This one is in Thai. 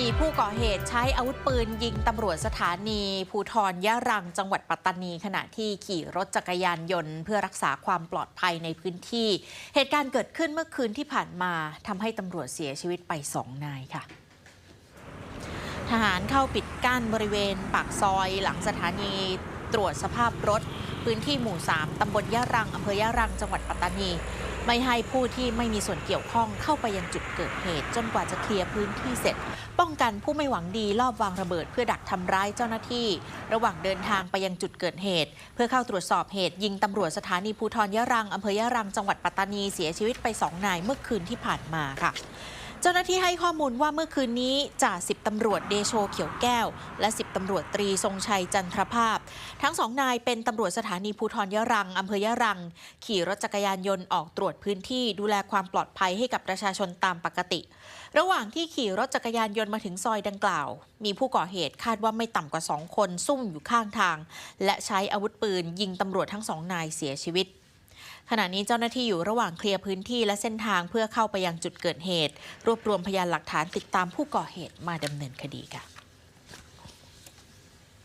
มีผู้ก่อเหตุใช้อาวุธปืนยิงตำรวจสถานีภูทรยะรังจังหวัดปัตตานี ขณะที่ขี่รถจักรยานยนต์ เพื่อรักษาความปลอดภัยในพื้นที่ เหตุการณ์เกิดขึ้นเมื่อคืนที่ผ่านมาทำให้ตำรวจเสียชีวิตไปสองนายค่ะทหารเข้าปิดกั้นบริเวณปากซอยหลังสถานีตรวจสภาพรถ พื้นที่หมู่ 3 ตำบลยะรังอำเภอยะรังจังหวัดปัตตานี ไม่ให้ผู้ที่ไม่มีส่วนเกี่ยวข้องเข้าไปยังจุดเกิดเหตุ จนกว่าจะเคลียร์พื้นที่เสร็จ ป้องกันผู้ไม่หวังดีลอบวางระเบิดเพื่อดักทำร้ายเจ้าหน้าที่ ระหว่างเดินทางไปยังจุดเกิดเหตุ เพื่อเข้าตรวจสอบเหตุ ยิงตำรวจสถานีภูธรยะรังอำเภอยะรังจังหวัดปัตตานีเสียชีวิตไปสองนายเมื่อคืนที่ผ่านมาค่ะ เจ้าหน้าที่ให้ข้อมูลว่าเมื่อคืนนี้จ่าสิบตำรวจเดโชเขียวแก้ว และสิบตำรวจตรีทรงชัยจันทรภาพ ทั้งสองนายเป็นตำรวจสถานีภูธรยะรังอำเภอยะรัง ขี่รถจักรยานยนต์ออกตรวจพื้นที่ดูแลความปลอดภัยให้กับประชาชนตามปกติ ระหว่างที่ขี่รถจักรยานยนต์มาถึงซอยดังกล่าว มีผู้ก่อเหตุคาดว่าไม่ต่ำกว่าสองคนซุ่มอยู่ข้างทาง และใช้อาวุธปืนยิงตำรวจทั้งสองนายเสียชีวิต ขณะนี้เจ้าหน้าที่อยู่ระหว่างเคลียร์พื้นที่และเส้นทางเพื่อเข้าไปยังจุดเกิดเหตุ รวบรวมพยานหลักฐานติดตามผู้ก่อเหตุมาดำเนินคดีค่ะ